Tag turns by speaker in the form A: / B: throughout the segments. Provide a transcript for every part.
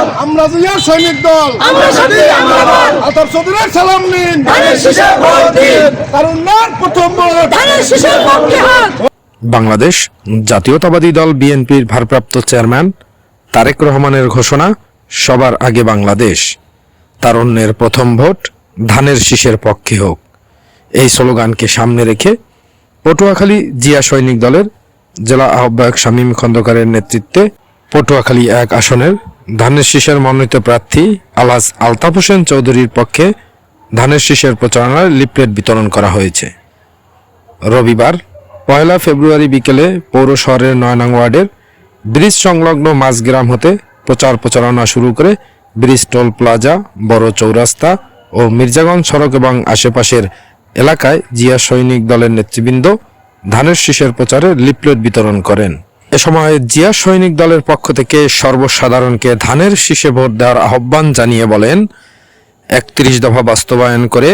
A: দল।
B: আমরা জিয়া সৈনিক দল।
A: আমরা সাথী আমরা বল
B: চৌধুরীর সালাম নিন।
A: ধানের শীষে ভোট দিন।
B: তারুণ্যের প্রথম ভোট।
A: ধানের শীষের পক্ষে হোক?
C: বাংলাদেশ জাতীয়তাবাদী দল বিএনপির ভারপ্রাপ্ত চেয়ারম্যান তারেক রহমানের ঘোষণা সবার আগে বাংলাদেশ। তারুণ্যের প্রথম ভোট ধানের শীষের পক্ষে হোক। এই স্লোগানকে সামনে রেখে পটুয়াখালী জিয়া সৈনিক দলের জেলা আহ্বায়ক শামীম খন্দকারের নেতৃত্বে পটুয়াখালী এক আসনের ধানের শীষের মনোনীত প্রার্থী আলহাজ আলতাফ হোসেন চৌধুরীর পক্ষে ধানের শীষের প্রচারণার লিফলেট বিতরণ করা হয়েছে। রবিবার, পয়লা ফেব্রুয়ারি বিকেলে পৌর শহরের নয়নাং ওয়ার্ডের ব্রিজ সংলগ্ন মাঝগ্রাম হতে প্রচার প্রচারণা শুরু করে ব্রিজ টোল প্লাজা, বড় চৌরাস্তা ও মির্জাগঞ্জ সড়ক এবং আশেপাশের এলাকায় জিয়া সৈনিক দলের নেতৃবৃন্দ ধানের শীষের প্রচারে লিফলেট বিতরণ করেন। এ সময় জিয়া সৈনিক দলের পক্ষ থেকে সর্বসাধারণকে ধানের শীষে ভোট দেওয়ার আহ্বান জানিয়ে বলেন, একত্রিশ দফা বাস্তবায়ন করে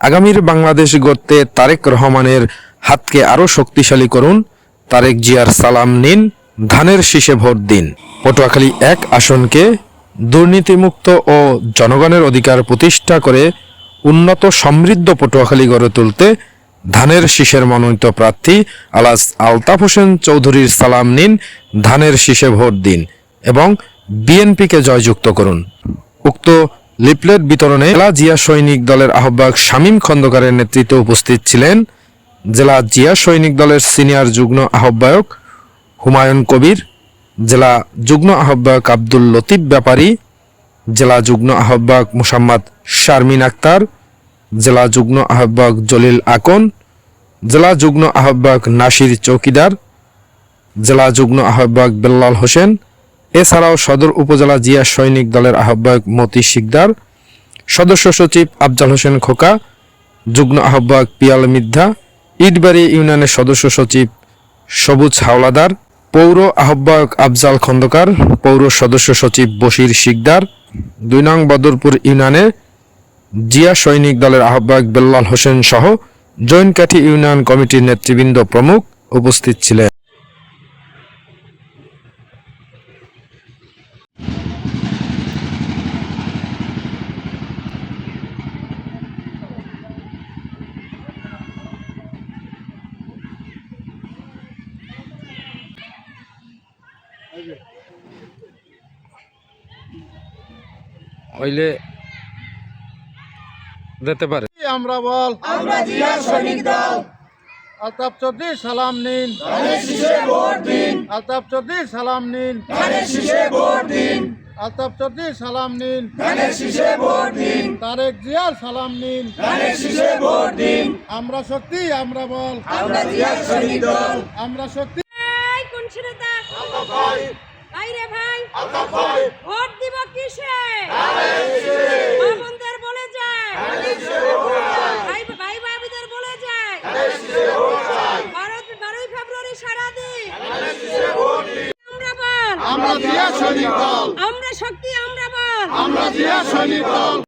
C: আগামীর বাংলাদেশ গড়তে তারেক রহমানের হাতকে আরও শক্তিশালী করুন। তারেক জিয়ার সালাম নিন, ধানের শীষে ভোট দিন। পটুয়াখালী এক আসনকে দুর্নীতিমুক্ত ও জনগণের অধিকার প্রতিষ্ঠা করে উন্নত সমৃদ্ধ পটুয়াখালী গড়ে তুলতে ধানের শীষের মনোনীত প্রার্থী আলাস আলতাফ হোসেন চৌধুরীর সালাম নিন, ধানের শীষে ভোট দিন এবং বিএনপিকে জয়যুক্ত করুন। উক্ত লিফলেট বিতরণে জেলা জিয়া সৈনিক দলের আহ্বায়ক শামীম খন্দকারের নেতৃত্বে উপস্থিত ছিলেন জেলা জিয়া সৈনিক দলের সিনিয়র যুগ্ম আহ্বায়ক হুমায়ুন কবির, জেলা যুগ্ম আহ্বায়ক আব্দুল লতিফ ব্যাপারী, জেলা যুগ্ম আহ্বায়ক মুসাম্মদ শারমিন আক্তার জেলা যুগ্ম আহ্বায়ক জলিল আকন, জেলা যুগ্ম আহ্বায়ক নাসির চৌকিদার, জেলা যুগ্ম আহ্বায়ক বেল্লাল হোসেন, এছাড়াও সদর উপজেলা জিয়া সৈনিক দলের আহ্বায়ক মতি শিকদার, সদস্য সচিব আফজাল হোসেন খোকা, যুগ্ম আহ্বায়ক পিয়াল মিদ্ধা ইটবাড়ি ইউনিয়নের সদস্য সচিব সবুজ হাওলাদার, পৌর আহ্বায়ক আফজাল খন্দকার, পৌর সদস্য সচিব বশির শিকদার, দুই নং বদরপুর ইউনিয়নের জিয়া সৈনিক দলের আহ্বায়ক বেল্লাল হোসেন সহ জৈনকাঠি ইউনিয়ন কমিটির নেতৃবৃন্দ প্রমুখ উপস্থিত ছিলেন। হইলে যেতে পারে।
B: আমরা বল।
A: আমরা জিয়া সৈনিক দল।
B: আলতাফ চৌধুরী সালাম নিন। আলতাফ চৌধুরী সালাম নিন। আলতাফ চৌধুরী সালাম নিন। তারেক জিয়ার সালাম নিন। আমরা শক্তি আমরা বল।
A: আমরা জিয়া সৈনিক দল।
B: আমরা শক্তি
D: এই কোন ছেলেটা ভাই রে ভাই ভোট দিব কিসে মা বোনদের বলে যায় ভাই ভাই ভাবিদের বলে যায় বারো বারোই ফেব্রুয়ারি সারাদিন আমরা বল
B: আমরা জিয়া সৈনিক দল।
D: আমরা শক্তি আমরা বল।
B: আমরা জিয়া সৈনিক দল।